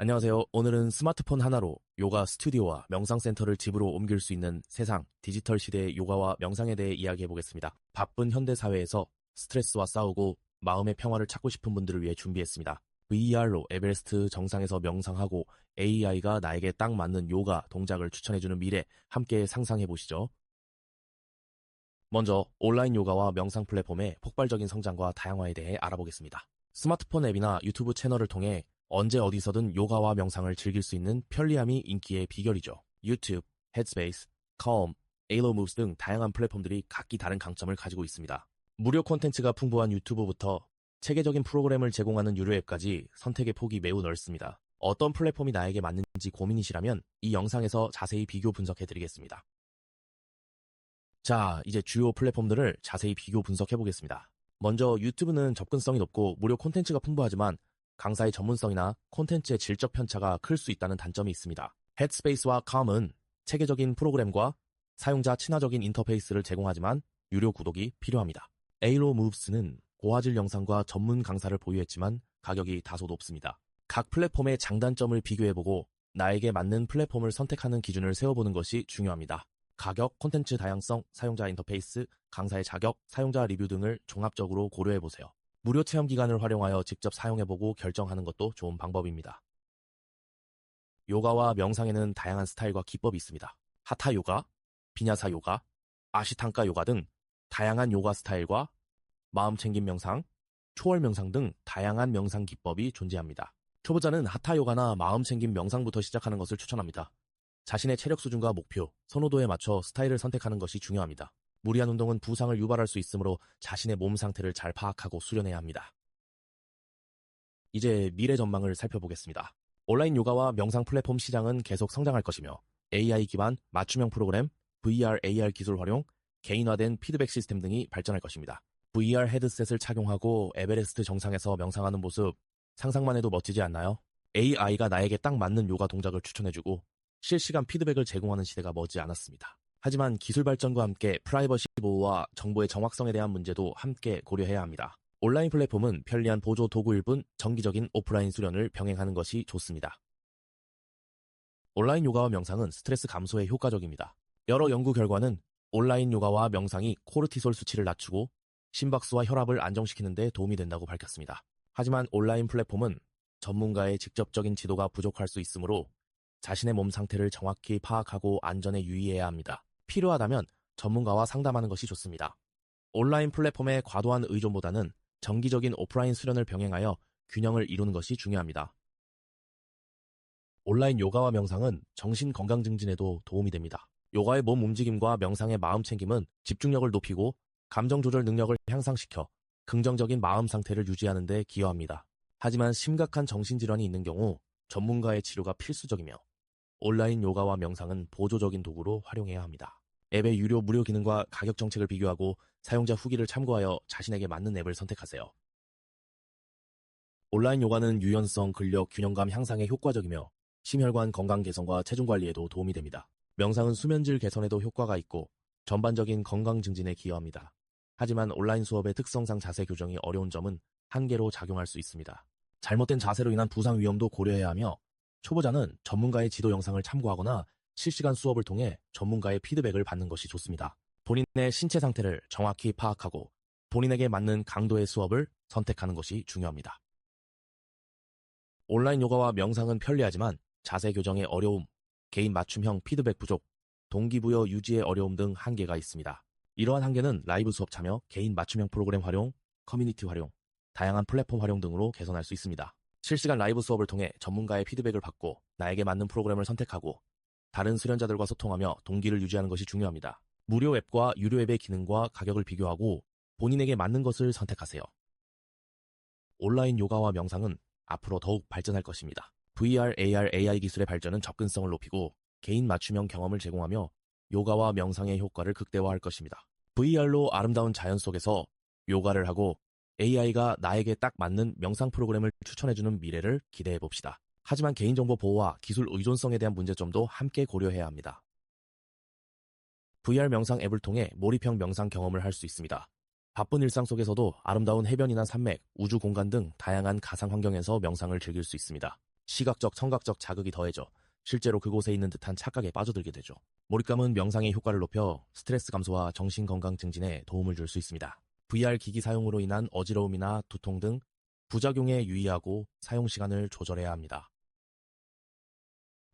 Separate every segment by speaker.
Speaker 1: 안녕하세요. 오늘은 스마트폰 하나로 요가 스튜디오와 명상센터를 집으로 옮길 수 있는 세상 디지털 시대의 요가와 명상에 대해 이야기해 보겠습니다. 바쁜 현대 사회에서 스트레스와 싸우고 마음의 평화를 찾고 싶은 분들을 위해 준비했습니다. VR로 에베레스트 정상에서 명상하고 AI가 나에게 딱 맞는 요가 동작을 추천해주는 미래 함께 상상해 보시죠. 먼저 온라인 요가와 명상 플랫폼의 폭발적인 성장과 다양화에 대해 알아보겠습니다. 스마트폰 앱이나 유튜브 채널을 통해 언제 어디서든 요가와 명상을 즐길 수 있는 편리함이 인기의 비결이죠. 유튜브, 헤드스페이스, 컴, 에일로 무브스 등 다양한 플랫폼들이 각기 다른 강점을 가지고 있습니다. 무료 콘텐츠가 풍부한 유튜브부터 체계적인 프로그램을 제공하는 유료 앱까지 선택의 폭이 매우 넓습니다. 어떤 플랫폼이 나에게 맞는지 고민이시라면 이 영상에서 자세히 비교 분석해드리겠습니다. 자, 이제 주요 플랫폼들을 자세히 비교 분석해보겠습니다. 먼저 유튜브는 접근성이 높고 무료 콘텐츠가 풍부하지만 강사의 전문성이나 콘텐츠의 질적 편차가 클 수 있다는 단점이 있습니다. 헤드스페이스와 컴은 체계적인 프로그램과 사용자 친화적인 인터페이스를 제공하지만 유료 구독이 필요합니다. 에이로 무브스는 고화질 영상과 전문 강사를 보유했지만 가격이 다소 높습니다. 각 플랫폼의 장단점을 비교해보고 나에게 맞는 플랫폼을 선택하는 기준을 세워보는 것이 중요합니다. 가격, 콘텐츠 다양성, 사용자 인터페이스, 강사의 자격, 사용자 리뷰 등을 종합적으로 고려해보세요. 무료 체험 기간을 활용하여 직접 사용해보고 결정하는 것도 좋은 방법입니다. 요가와 명상에는 다양한 스타일과 기법이 있습니다. 하타 요가, 비냐사 요가, 아시탄가 요가 등 다양한 요가 스타일과 마음 챙김 명상, 초월 명상 등 다양한 명상 기법이 존재합니다. 초보자는 하타 요가나 마음 챙김 명상부터 시작하는 것을 추천합니다. 자신의 체력 수준과 목표, 선호도에 맞춰 스타일을 선택하는 것이 중요합니다. 무리한 운동은 부상을 유발할 수 있으므로 자신의 몸 상태를 잘 파악하고 수련해야 합니다. 이제 미래 전망을 살펴보겠습니다. 온라인 요가와 명상 플랫폼 시장은 계속 성장할 것이며 AI 기반 맞춤형 프로그램, VR, AR 기술 활용, 개인화된 피드백 시스템 등이 발전할 것입니다. VR 헤드셋을 착용하고 에베레스트 정상에서 명상하는 모습 상상만 해도 멋지지 않나요? AI가 나에게 딱 맞는 요가 동작을 추천해주고 실시간 피드백을 제공하는 시대가 머지 않았습니다. 하지만 기술 발전과 함께 프라이버시 보호와 정보의 정확성에 대한 문제도 함께 고려해야 합니다. 온라인 플랫폼은 편리한 보조 도구일 뿐 정기적인 오프라인 수련을 병행하는 것이 좋습니다. 온라인 요가와 명상은 스트레스 감소에 효과적입니다. 여러 연구 결과는 온라인 요가와 명상이 코르티솔 수치를 낮추고 심박수와 혈압을 안정시키는 데 도움이 된다고 밝혔습니다. 하지만 온라인 플랫폼은 전문가의 직접적인 지도가 부족할 수 있으므로 자신의 몸 상태를 정확히 파악하고 안전에 유의해야 합니다. 필요하다면 전문가와 상담하는 것이 좋습니다. 온라인 플랫폼의 과도한 의존보다는 정기적인 오프라인 수련을 병행하여 균형을 이루는 것이 중요합니다. 온라인 요가와 명상은 정신 건강 증진에도 도움이 됩니다. 요가의 몸 움직임과 명상의 마음 챙김은 집중력을 높이고 감정 조절 능력을 향상시켜 긍정적인 마음 상태를 유지하는 데 기여합니다. 하지만 심각한 정신질환이 있는 경우 전문가의 치료가 필수적이며 온라인 요가와 명상은 보조적인 도구로 활용해야 합니다. 앱의 유료 무료 기능과 가격 정책을 비교하고 사용자 후기를 참고하여 자신에게 맞는 앱을 선택하세요. 온라인 요가는 유연성, 근력, 균형감 향상에 효과적이며 심혈관 건강 개선과 체중 관리에도 도움이 됩니다. 명상은 수면질 개선에도 효과가 있고 전반적인 건강 증진에 기여합니다. 하지만 온라인 수업의 특성상 자세 교정이 어려운 점은 한계로 작용할 수 있습니다. 잘못된 자세로 인한 부상 위험도 고려해야 하며 초보자는 전문가의 지도 영상을 참고하거나 실시간 수업을 통해 전문가의 피드백을 받는 것이 좋습니다. 본인의 신체 상태를 정확히 파악하고 본인에게 맞는 강도의 수업을 선택하는 것이 중요합니다. 온라인 요가와 명상은 편리하지만 자세 교정의 어려움, 개인 맞춤형 피드백 부족, 동기부여 유지의 어려움 등 한계가 있습니다. 이러한 한계는 라이브 수업 참여, 개인 맞춤형 프로그램 활용, 커뮤니티 활용, 다양한 플랫폼 활용 등으로 개선할 수 있습니다. 실시간 라이브 수업을 통해 전문가의 피드백을 받고 나에게 맞는 프로그램을 선택하고 다른 수련자들과 소통하며 동기를 유지하는 것이 중요합니다. 무료 앱과 유료 앱의 기능과 가격을 비교하고 본인에게 맞는 것을 선택하세요. 온라인 요가와 명상은 앞으로 더욱 발전할 것입니다. VR, AR, AI 기술의 발전은 접근성을 높이고 개인 맞춤형 경험을 제공하며 요가와 명상의 효과를 극대화할 것입니다. VR로 아름다운 자연 속에서 요가를 하고 AI가 나에게 딱 맞는 명상 프로그램을 추천해주는 미래를 기대해 봅시다. 하지만 개인정보 보호와 기술 의존성에 대한 문제점도 함께 고려해야 합니다. VR 명상 앱을 통해 몰입형 명상 경험을 할 수 있습니다. 바쁜 일상 속에서도 아름다운 해변이나 산맥, 우주 공간 등 다양한 가상 환경에서 명상을 즐길 수 있습니다. 시각적, 청각적 자극이 더해져 실제로 그곳에 있는 듯한 착각에 빠져들게 되죠. 몰입감은 명상의 효과를 높여 스트레스 감소와 정신 건강 증진에 도움을 줄 수 있습니다. VR 기기 사용으로 인한 어지러움이나 두통 등 부작용에 유의하고 사용 시간을 조절해야 합니다.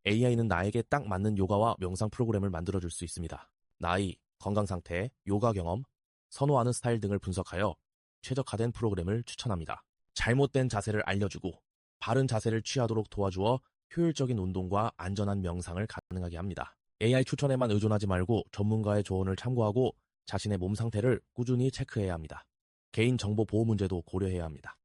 Speaker 1: AI는 나에게 딱 맞는 요가와 명상 프로그램을 만들어줄 수 있습니다. 나이, 건강 상태, 요가 경험, 선호하는 스타일 등을 분석하여 최적화된 프로그램을 추천합니다. 잘못된 자세를 알려주고 바른 자세를 취하도록 도와주어 효율적인 운동과 안전한 명상을 가능하게 합니다. AI 추천에만 의존하지 말고 전문가의 조언을 참고하고 자신의 몸 상태를 꾸준히 체크해야 합니다. 개인 정보 보호 문제도 고려해야 합니다.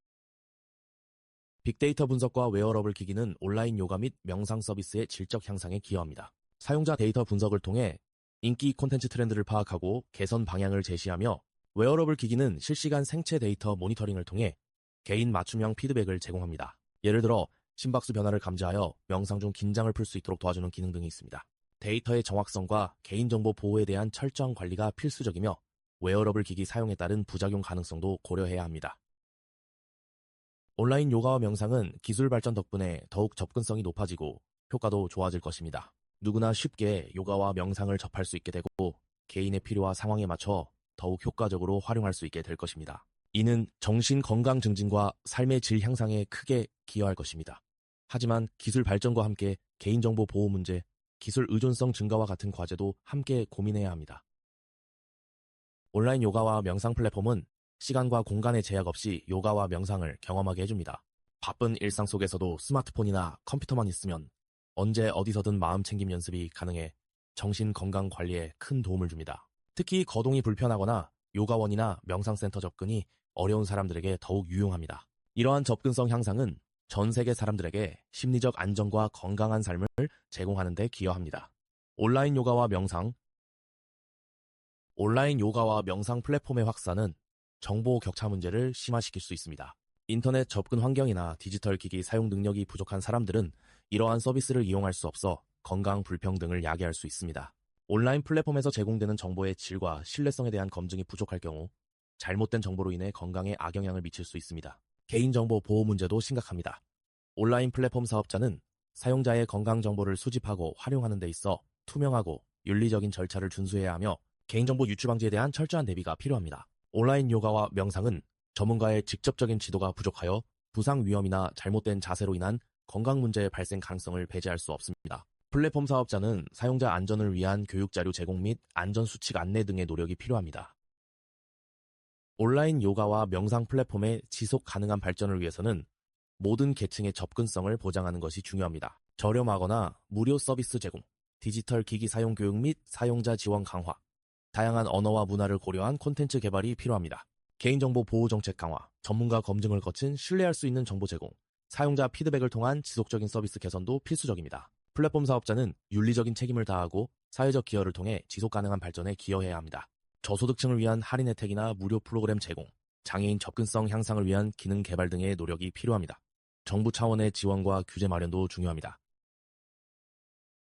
Speaker 1: 빅데이터 분석과 웨어러블 기기는 온라인 요가 및 명상 서비스의 질적 향상에 기여합니다. 사용자 데이터 분석을 통해 인기 콘텐츠 트렌드를 파악하고 개선 방향을 제시하며 웨어러블 기기는 실시간 생체 데이터 모니터링을 통해 개인 맞춤형 피드백을 제공합니다. 예를 들어 심박수 변화를 감지하여 명상 중 긴장을 풀 수 있도록 도와주는 기능 등이 있습니다. 데이터의 정확성과 개인정보 보호에 대한 철저한 관리가 필수적이며 웨어러블 기기 사용에 따른 부작용 가능성도 고려해야 합니다. 온라인 요가와 명상은 기술 발전 덕분에 더욱 접근성이 높아지고 효과도 좋아질 것입니다. 누구나 쉽게 요가와 명상을 접할 수 있게 되고 개인의 필요와 상황에 맞춰 더욱 효과적으로 활용할 수 있게 될 것입니다. 이는 정신 건강 증진과 삶의 질 향상에 크게 기여할 것입니다. 하지만 기술 발전과 함께 개인정보 보호 문제, 기술 의존성 증가와 같은 과제도 함께 고민해야 합니다. 온라인 요가와 명상 플랫폼은 시간과 공간의 제약 없이 요가와 명상을 경험하게 해줍니다. 바쁜 일상 속에서도 스마트폰이나 컴퓨터만 있으면 언제 어디서든 마음 챙김 연습이 가능해 정신 건강 관리에 큰 도움을 줍니다. 특히 거동이 불편하거나 요가원이나 명상센터 접근이 어려운 사람들에게 더욱 유용합니다. 이러한 접근성 향상은 전 세계 사람들에게 심리적 안정과 건강한 삶을 제공하는 데 기여합니다. 온라인 요가와 명상 온라인 요가와 명상 플랫폼의 확산은 정보 격차 문제를 심화시킬 수 있습니다. 인터넷 접근 환경이나 디지털 기기 사용 능력이 부족한 사람들은 이러한 서비스를 이용할 수 없어 건강 불평등을 야기할 수 있습니다. 온라인 플랫폼에서 제공되는 정보의 질과 신뢰성에 대한 검증이 부족할 경우 잘못된 정보로 인해 건강에 악영향을 미칠 수 있습니다. 개인정보 보호 문제도 심각합니다. 온라인 플랫폼 사업자는 사용자의 건강 정보를 수집하고 활용하는 데 있어 투명하고 윤리적인 절차를 준수해야 하며 개인정보 유출 방지에 대한 철저한 대비가 필요합니다. 온라인 요가와 명상은 전문가의 직접적인 지도가 부족하여 부상 위험이나 잘못된 자세로 인한 건강 문제의 발생 가능성을 배제할 수 없습니다. 플랫폼 사업자는 사용자 안전을 위한 교육 자료 제공 및 안전 수칙 안내 등의 노력이 필요합니다. 온라인 요가와 명상 플랫폼의 지속 가능한 발전을 위해서는 모든 계층의 접근성을 보장하는 것이 중요합니다. 저렴하거나 무료 서비스 제공, 디지털 기기 사용 교육 및 사용자 지원 강화, 다양한 언어와 문화를 고려한 콘텐츠 개발이 필요합니다. 개인정보 보호 정책 강화, 전문가 검증을 거친 신뢰할 수 있는 정보 제공, 사용자 피드백을 통한 지속적인 서비스 개선도 필수적입니다. 플랫폼 사업자는 윤리적인 책임을 다하고 사회적 기여를 통해 지속 가능한 발전에 기여해야 합니다. 저소득층을 위한 할인 혜택이나 무료 프로그램 제공, 장애인 접근성 향상을 위한 기능 개발 등의 노력이 필요합니다. 정부 차원의 지원과 규제 마련도 중요합니다.